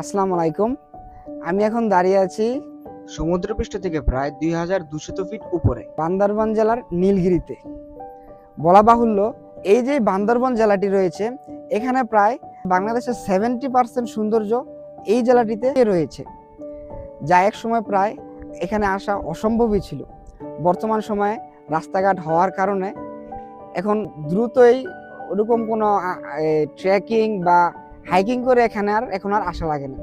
আসসালামু আলাইকুম। আমি এখন দাঁড়িয়ে আছি সমুদ্রপৃষ্ঠ থেকে প্রায় দুই হাজার দুশত ফিট উপরে, বান্দরবান জেলার নীলগিরিতে। বলা বাহুল্য, এই যে বান্দরবান জেলাটি রয়েছে, এখানে প্রায় বাংলাদেশের সেভেন্টি পার্সেন্ট সৌন্দর্য এই জেলাটিতে রয়েছে, যা এক সময় প্রায় এখানে আসা অসম্ভবই ছিল। বর্তমান সময়ে রাস্তাঘাট হওয়ার কারণে এখন দ্রুতই ওরকম কোনো ট্রেকিং বা হাইকিং করে এখানে আর এখন আর আসা লাগে না।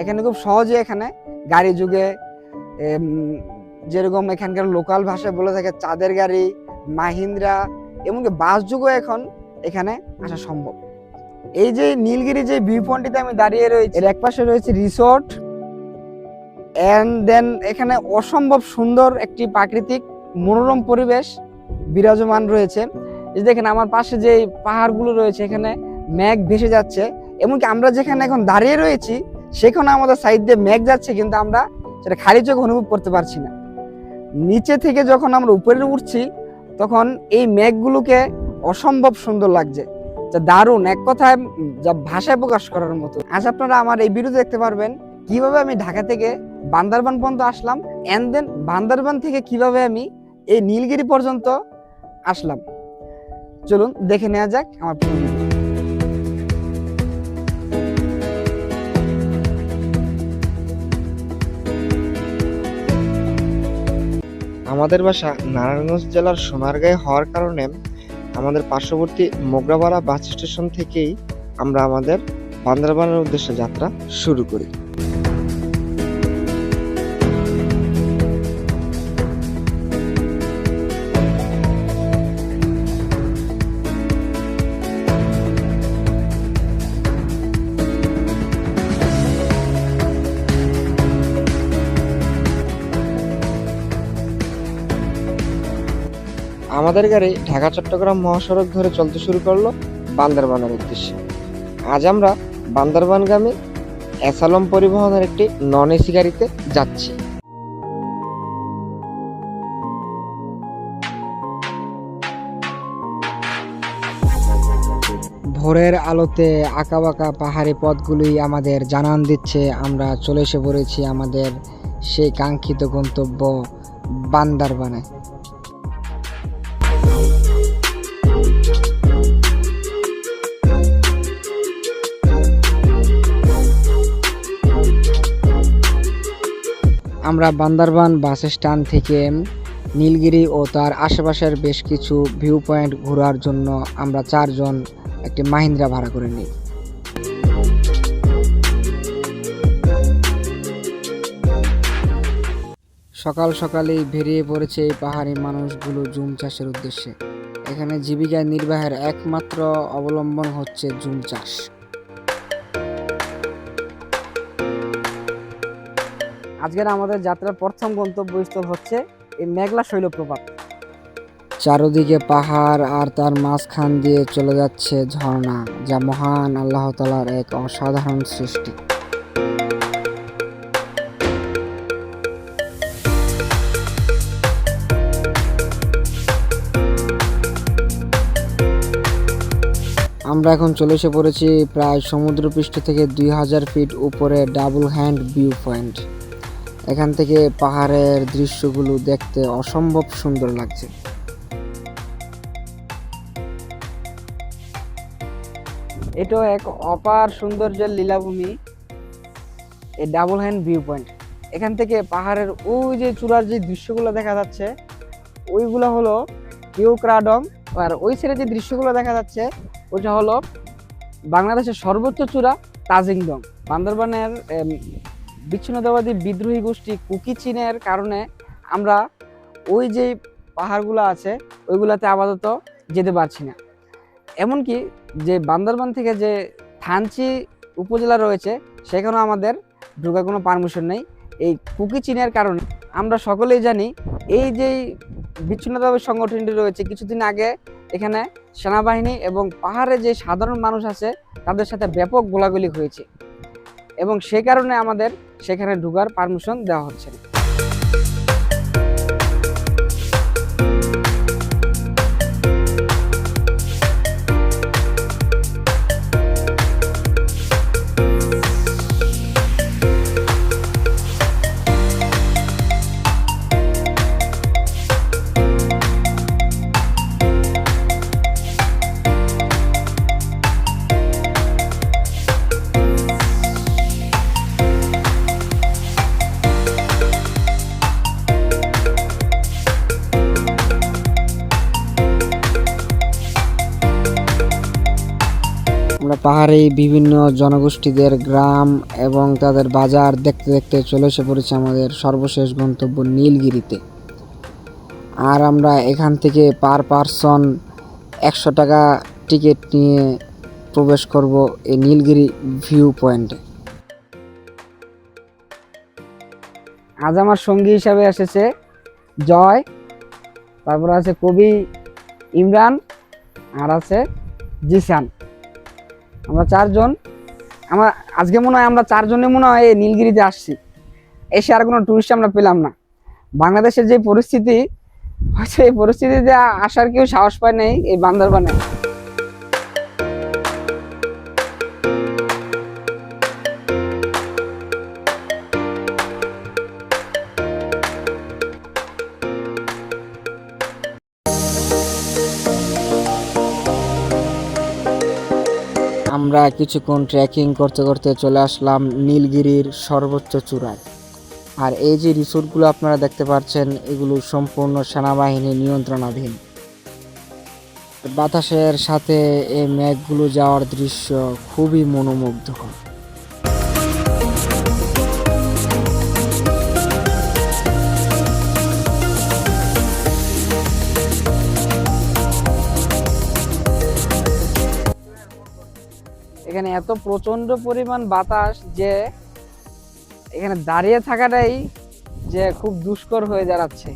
এখানে খুব সহজে এখানে গাড়ি যুগে যেরকম এখানকার লোকাল ভাষায় বলে থাকে চাঁদের গাড়ি, মাহিন্দ্রা, এমনকি বাস যুগও এখন এখানে আসা সম্ভব। এই যে নীলগিরি যে ভিউ পয়েন্টটিতে আমি দাঁড়িয়ে রয়েছি, এর একপাশে রয়েছে রিসোর্ট এন্ড দেন এখানে অসম্ভব সুন্দর একটি প্রাকৃতিক মনোরম পরিবেশ বিরাজমান রয়েছে। দেখেন, আমার পাশে যে পাহাড়গুলো রয়েছে, এখানে মেঘ ভেসে যাচ্ছে। এমনকি আমরা যেখানে এখন দাঁড়িয়ে রয়েছি, সেখানে আমাদের সাইড দিয়ে মেঘ যাচ্ছে, কিন্তু আমরা সেটা খালি চোখে অনুভব করতে পারছি না। নিচে থেকে যখন আমরা উপরে উঠছি, তখন এই মেঘগুলোকে অসম্ভব সুন্দর লাগছে। যা দারুণ, এক কথায় যা ভাষায় প্রকাশ করার মতো। আজ আপনারা আমার এই ভিডিও দেখতে পারবেন কীভাবে আমি ঢাকা থেকে বান্দরবান পর্যন্ত আসলাম অ্যান্ড দেন বান্দরবান থেকে কীভাবে আমি এই নীলগিরি পর্যন্ত আসলাম। চলুন দেখে নেওয়া যাক আমার পুরো আমাদের বাসা নারায়ণগঞ্জ জেলার সোনারগাঁয়ে হওয়ার কারণে আমাদের পার্শ্ববর্তী মোগরাপাড়া বাস স্টেশন থেকেই আমরা আমাদের বান্দরবানের উদ্দেশ্যে যাত্রা শুরু করি। আমাদের গাড়ি ঢাকা চট্টগ্রাম মহাসড়ক ধরে চলতে শুরু করল বান্দরবানের উদ্দেশ্যে। আজ আমরা বান্দরবানগামী অ্যাসালম পরিবহনের একটি নন এসি গাড়িতে যাচ্ছি। ভোরের আলোতে আঁকাবাঁকা পাহাড়ি পথগুলি আমাদের জানান দিচ্ছে। আমরা চলে এসে পড়েছি আমাদের সেই কাঙ্ক্ষিত গন্তব্য বান্দারবানে। আমরা বান্দারবান বাস স্ট্যান্ড থেকে নীলগিরি ও তার আশেপাশের বেশ কিছু ভিউ পয়েন্ট ঘোরার জন্য আমরা চারজন একটি মাহিন্দ্রা ভাড়া করে নিই। সকাল সকালেই বেরিয়ে পড়েছে এই পাহাড়ি মানুষগুলো জুম চাষের উদ্দেশ্যে। এখানে জীবিকা নির্বাহের একমাত্র অবলম্বন হচ্ছে জুম চাষ। আজকের আমাদের যাত্রার প্রথম গন্তব্যস্থল হচ্ছে এই মেঘলা শৈলপ্রপাত। চারদিকে পাহাড় আর তার মাঝখান দিয়ে চলে যাচ্ছে ঝর্ণা, যা মহান আল্লাহ তালার এক অসাধারণ সৃষ্টি। আমরা এখন চলে এসে পড়েছি প্রায় সমুদ্রপৃষ্ঠ থেকে দুই হাজার ফিট উপরে ডাবল হ্যান্ড ভিউ পয়েন্ট এখান থেকে পাহাড়ের দৃশ্যগুলো দেখতে অসম্ভব সুন্দর লাগছে। এটাও এক অপার সৌন্দর্যের লীলাভূমি এই ডাবল হ্যান্ড ভিউ পয়েন্ট। এখান থেকে পাহাড়ের ওই যে চূড়ার যে দৃশ্যগুলো দেখা যাচ্ছে, ওইগুলো হলো কিউক্রাডং আর ওই সাইডে যে দৃশ্যগুলো দেখা যাচ্ছে, ওইটা হলো বাংলাদেশের সর্বোচ্চ চূড়া তাজিংডং। বান্দরবানের বিচ্ছিন্নতাবাদী বিদ্রোহী গোষ্ঠী কুকি চীনের কারণে আমরা ওই যে পাহাড়গুলো আছে, ওইগুলাতে আপাতত যেতে পারছি না। এমনকি যে বান্দরবান থেকে যে থানচি উপজেলা রয়েছে, সেখানেও আমাদের ঢোকার কোনো পারমিশন নেই। এই কুকি চীনের কারণে আমরা সকলেই জানি এই যে বিচ্ছিন্নতাবাদী সংগঠনটি রয়েছে, কিছুদিন আগে এখানে সেনাবাহিনী এবং পাহাড়ে যে সাধারণ মানুষ আছে, তাদের সাথে ব্যাপক গোলাগুলি হয়েছে। এবং সে কারণে আমাদের সেখানে ঢুকার পারমিশন দেওয়া হচ্ছে। না এই বিভিন্ন জনগোষ্ঠীদের গ্রাম এবং তাদের বাজার দেখতে দেখতে চলে এসে পড়েছে আমাদের সর্বশেষ গন্তব্য নীলগিরিতে। আর আমরা এখান থেকে পার পারসন একশো টাকা টিকিট নিয়ে প্রবেশ করব এই নীলগিরি ভিউ পয়েন্টে। আজ আমার সঙ্গী হিসাবে এসেছে জয়, তারপর আছে কবি ইমরান, আর আছে জিসান। আমরা চারজন। আমরা, আজকে মনে হয় আমরা চারজনে মনে হয় এই নীলগিরিতে আসছি। এসে আর কোনো ট্যুরিস্ট আমরা পেলাম না। বাংলাদেশের যে পরিস্থিতি, হয়তো এই পরিস্থিতিতে আসার কেউ সাহস পায় নাই এই বান্দরবানে। আমরা কিছুক্ষণ ট্রেকিং করতে করতে চলে আসলাম নীলগিরির সর্বোচ্চ চূড়ায়। আর এই যে রিসোর্টগুলো আপনারা দেখতে পাচ্ছেন, এগুলো সম্পূর্ণ সেনাবাহিনী নিয়ন্ত্রণাধীন। বাতাসের সাথে এই মেঘগুলো যাওয়ার দৃশ্য খুবই মনোমুগ্ধকর। এত প্রচণ্ড পরিমাণ বাতাস যে এখানে দাঁড়িয়ে থাকাটাই যে খুব দুষ্কর হয়ে দাঁড়াচ্ছে।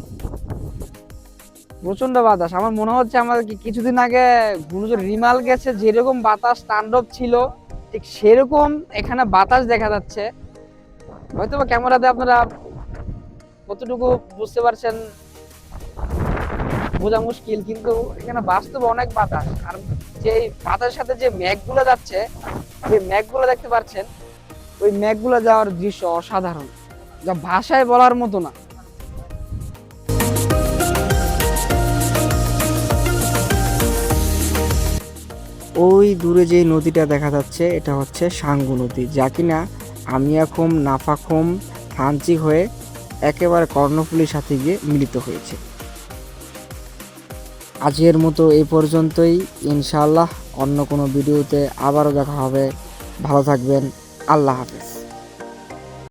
প্রচণ্ড বাতাস। আমার মনে হচ্ছে আমাদের কিছুদিন আগে ঘূর্ণিঝড় রিমাল গেছে, যেরকম বাতাস তাণ্ডব ছিল, ঠিক সেরকম এখানে বাতাস দেখা যাচ্ছে। হয়তো বা ক্যামেরাতে আপনারা কতটুকু বুঝতে পারছেন বোঝা মুশকিল, কিন্তু এখানে বাস্তবে অনেক বাতাস। আর যে বাতাসের সাথে যে মেঘগুলো যাচ্ছে যে মেঘগুলো দেখতে পাচ্ছেন, ওই মেঘগুলো যাওয়ার দৃশ্য অসাধারণ, যা ভাষায় বলার মতো না। ওই দূরে যে নদীটা দেখা যাচ্ছে, এটা হচ্ছে সাঙ্গু নদী, যা কিনা আমিয়াখুম নাফাখুম থানচি হয়ে একেবারে কর্ণফুলির সাথে গিয়ে মিলিত হয়েছে। আজকের মতো এই পর্যন্তই, ইনশাআল্লাহ। অন্য কোনো ভিডিওতে আবারও দেখা হবে। ভালো থাকবেন। আল্লাহ হাফেজ।